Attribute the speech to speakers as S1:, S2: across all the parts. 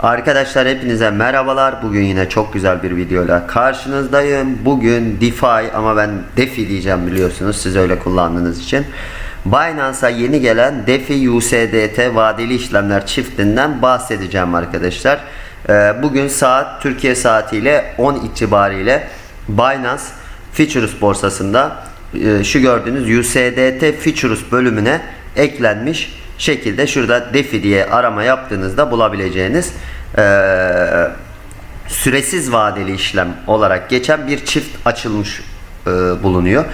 S1: Arkadaşlar hepinize merhabalar. Bugün yine çok güzel bir videoyla karşınızdayım. Bugün DeFi ama ben DeFi diyeceğim biliyorsunuz siz öyle kullandığınız için. Binance'a yeni gelen DeFi USDT vadeli işlemler çiftinden bahsedeceğim arkadaşlar. Ee, Bugün saat Türkiye saatiyle 10 itibariyle Binance Futures borsasında e, şu gördüğünüz USDT Futures bölümüne eklenmiş şekilde şurada DeFi diye arama yaptığınızda bulabileceğiniz eee, süresiz vadeli işlem olarak geçen bir çift açılmış e, bulunuyor.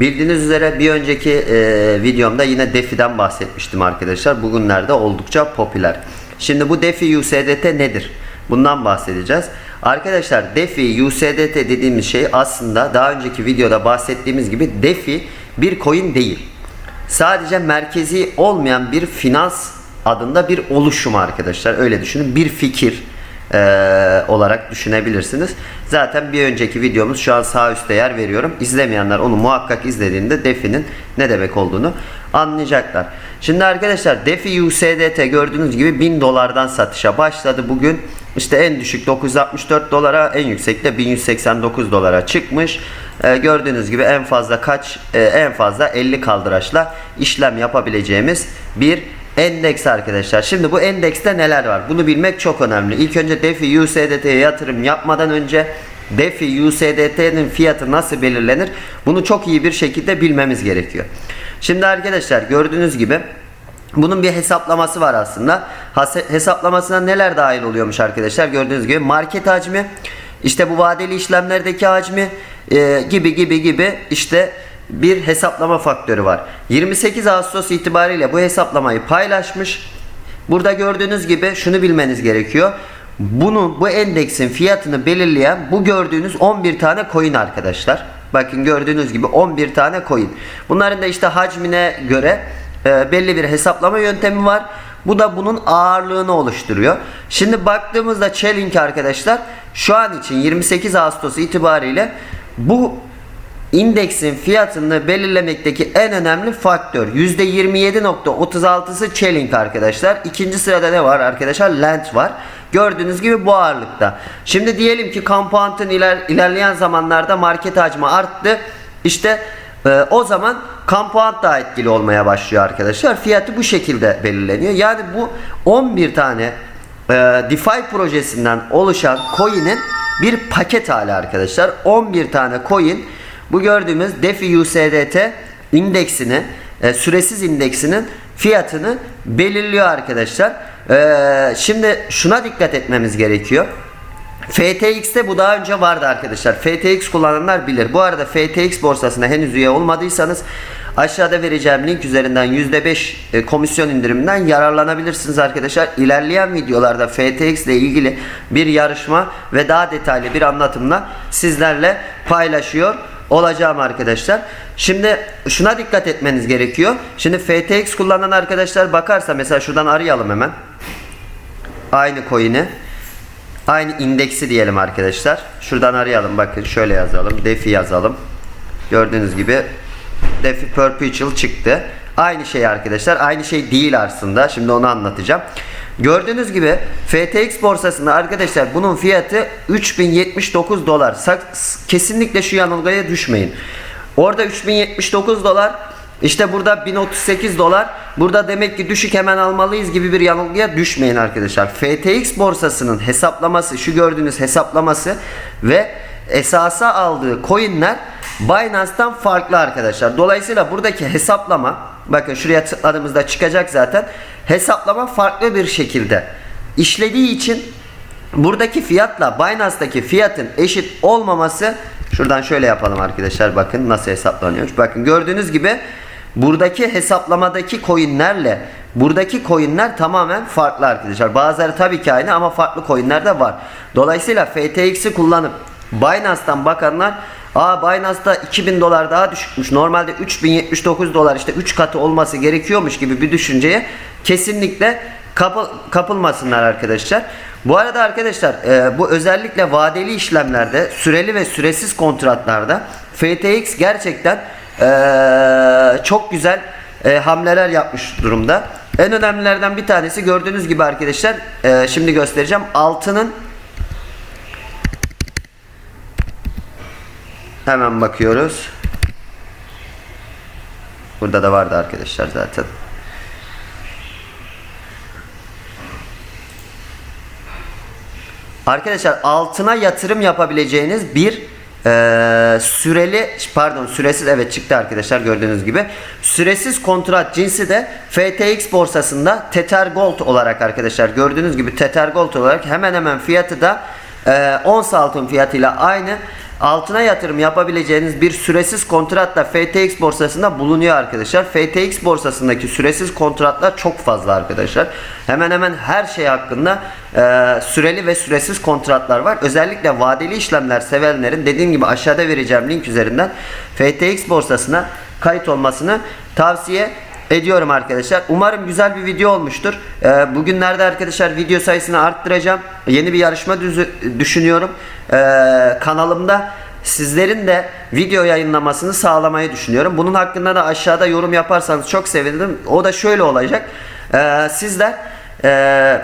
S1: Bildiğiniz üzere bir önceki e, videomda yine DeFi'den bahsetmiştim arkadaşlar. Bugünlerde oldukça popüler. Şimdi bu DeFi USDT nedir? Bundan bahsedeceğiz. Arkadaşlar DeFi USDT dediğimiz şey aslında daha önceki videoda bahsettiğimiz gibi DeFi bir coin değil sadece merkezi olmayan bir finans adında bir oluşum arkadaşlar. Öyle düşünün. Bir fikir eee, olarak düşünebilirsiniz. Zaten bir önceki videomuz şu an sağ üstte yer veriyorum. İzlemeyenler onu muhakkak izlediğinde DeFi'nin ne demek olduğunu anlayacaklar. Şimdi arkadaşlar DeFi USDT gördüğünüz gibi 1000 dolardan satışa başladı. Bugün işte en düşük 964 dolara en yüksek de 1189 dolara çıkmış. Ee, gördüğünüz gibi en fazla kaç e, en fazla 50 kaldıraçla işlem yapabileceğimiz bir endeks arkadaşlar. Şimdi bu endekste neler var? Bunu bilmek çok önemli. İlk önce DeFi USDT'ye yatırım yapmadan önce DeFi USDT'nin fiyatı nasıl belirlenir? Bunu çok iyi bir şekilde bilmemiz gerekiyor. Şimdi arkadaşlar gördüğünüz gibi bunun bir hesaplaması var aslında. Hesaplamasına neler dahil oluyormuş arkadaşlar? Gördüğünüz gibi market hacmi, işte bu vadeli işlemlerdeki hacmi e, gibi gibi gibi işte bir hesaplama faktörü var. 28 Ağustos itibariyle bu hesaplamayı paylaşmış. Burada gördüğünüz gibi şunu bilmeniz gerekiyor. Bunu bu endeksin fiyatını belirleyen bu gördüğünüz 11 tane coin arkadaşlar. Bakın gördüğünüz gibi 11 tane coin. Bunların da işte hacmine göre e, belli bir hesaplama yöntemi var. Bu da bunun ağırlığını oluşturuyor. Şimdi baktığımızda Chainlink arkadaşlar şu an için 28 Ağustos itibariyle bu indeksin fiyatını belirlemekteki en önemli faktör %27.36'sı Chainlink arkadaşlar. İkinci sırada ne var arkadaşlar? Lent var. Gördüğünüz gibi bu ağırlıkta. Şimdi diyelim ki Compound'ın iler, ilerleyen zamanlarda market hacmi arttı. İşte e, o zaman Compound da etkili olmaya başlıyor arkadaşlar. Fiyatı bu şekilde belirleniyor. Yani bu 11 tane e, DeFi projesinden oluşan coin'in bir paket hali arkadaşlar. 11 tane coin bu gördüğümüz DeFi USDT indeksini, e, süresiz indeksinin fiyatını belirliyor arkadaşlar. E, şimdi şuna dikkat etmemiz gerekiyor. FTX'te bu daha önce vardı arkadaşlar. FTX kullananlar bilir. Bu arada FTX borsasına henüz üye olmadıysanız aşağıda vereceğim link üzerinden %5 e, komisyon indiriminden yararlanabilirsiniz arkadaşlar. İlerleyen videolarda FTX ile ilgili bir yarışma ve daha detaylı bir anlatımla sizlerle paylaşıyor olacağım arkadaşlar. Şimdi şuna dikkat etmeniz gerekiyor. Şimdi FTX kullanan arkadaşlar bakarsa mesela şuradan arayalım hemen. Aynı coin'i. Aynı indeksi diyelim arkadaşlar. Şuradan arayalım bakın şöyle yazalım. DeFi yazalım. Gördüğünüz gibi DeFi Perpetual çıktı. Aynı şey arkadaşlar. Aynı şey değil aslında. Şimdi onu anlatacağım. Gördüğünüz gibi FTX borsasında arkadaşlar bunun fiyatı 3079 dolar. Kesinlikle şu yanılgıya düşmeyin. Orada 3079 dolar işte burada 1038 dolar. Burada demek ki düşük hemen almalıyız gibi bir yanılgıya düşmeyin arkadaşlar. FTX borsasının hesaplaması, şu gördüğünüz hesaplaması ve esasa aldığı coinler Binance'tan farklı arkadaşlar. Dolayısıyla buradaki hesaplama bakın şuraya tıkladığımızda çıkacak zaten. Hesaplama farklı bir şekilde işlediği için buradaki fiyatla Binance'daki fiyatın eşit olmaması şuradan şöyle yapalım arkadaşlar bakın nasıl hesaplanıyor. Bakın gördüğünüz gibi buradaki hesaplamadaki coinlerle buradaki coinler tamamen farklı arkadaşlar. Bazıları tabii ki aynı ama farklı coinler de var. Dolayısıyla FTX'i kullanıp Binance'tan bakanlar Aa Binance'da 2000 dolar daha düşükmüş. Normalde 3079 dolar işte 3 katı olması gerekiyormuş gibi bir düşünceye kesinlikle kapı, kapılmasınlar arkadaşlar. Bu arada arkadaşlar e, bu özellikle vadeli işlemlerde süreli ve süresiz kontratlarda FTX gerçekten e, çok güzel e, hamleler yapmış durumda. En önemlilerden bir tanesi gördüğünüz gibi arkadaşlar e, şimdi göstereceğim. Altının hemen bakıyoruz. Burada da vardı arkadaşlar zaten. Arkadaşlar altına yatırım yapabileceğiniz bir eee, süreli pardon süresiz evet çıktı arkadaşlar gördüğünüz gibi. Süresiz kontrat cinsi de FTX borsasında Tether Gold olarak arkadaşlar gördüğünüz gibi Tether Gold olarak hemen hemen fiyatı da eee ons altın fiyatıyla aynı altına yatırım yapabileceğiniz bir süresiz kontrat da FTX borsasında bulunuyor arkadaşlar. FTX borsasındaki süresiz kontratlar çok fazla arkadaşlar. Hemen hemen her şey hakkında e, süreli ve süresiz kontratlar var. Özellikle vadeli işlemler sevenlerin dediğim gibi aşağıda vereceğim link üzerinden FTX borsasına kayıt olmasını tavsiye ediyorum arkadaşlar. Umarım güzel bir video olmuştur. Ee, bugünlerde arkadaşlar video sayısını arttıracağım. Yeni bir yarışma düşünüyorum. Ee, kanalımda sizlerin de video yayınlamasını sağlamayı düşünüyorum. Bunun hakkında da aşağıda yorum yaparsanız çok sevinirim. O da şöyle olacak. Ee, sizler ee,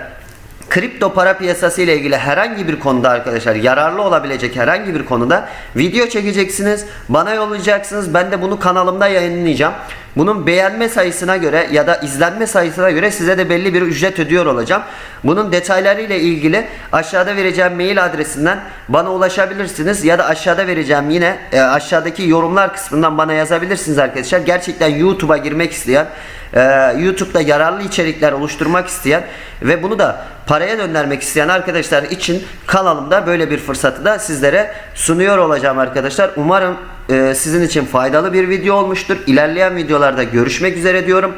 S1: kripto para piyasası ile ilgili herhangi bir konuda arkadaşlar yararlı olabilecek herhangi bir konuda video çekeceksiniz. Bana yollayacaksınız. Ben de bunu kanalımda yayınlayacağım. Bunun beğenme sayısına göre ya da izlenme sayısına göre size de belli bir ücret ödüyor olacağım. Bunun detayları ile ilgili aşağıda vereceğim mail adresinden bana ulaşabilirsiniz ya da aşağıda vereceğim yine e, aşağıdaki yorumlar kısmından bana yazabilirsiniz arkadaşlar. Gerçekten YouTube'a girmek isteyen e, YouTube'da yararlı içerikler oluşturmak isteyen ve bunu da paraya döndürmek isteyen arkadaşlar için kanalımda böyle bir fırsatı da sizlere sunuyor olacağım arkadaşlar. Umarım e, sizin için faydalı bir video olmuştur. İlerleyen videolarda görüşmek üzere diyorum.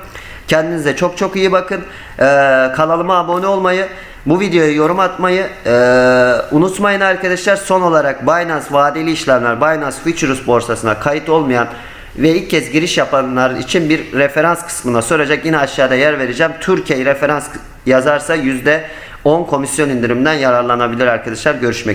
S1: Kendinize çok çok iyi bakın. E, kanalıma abone olmayı, bu videoya yorum atmayı e, unutmayın arkadaşlar. Son olarak Binance vadeli işlemler, Binance Futures borsasına kayıt olmayan ve ilk kez giriş yapanlar için bir referans kısmına soracak. Yine aşağıda yer vereceğim. Türkiye referans yazarsa %10 komisyon indirimden yararlanabilir arkadaşlar. Görüşmek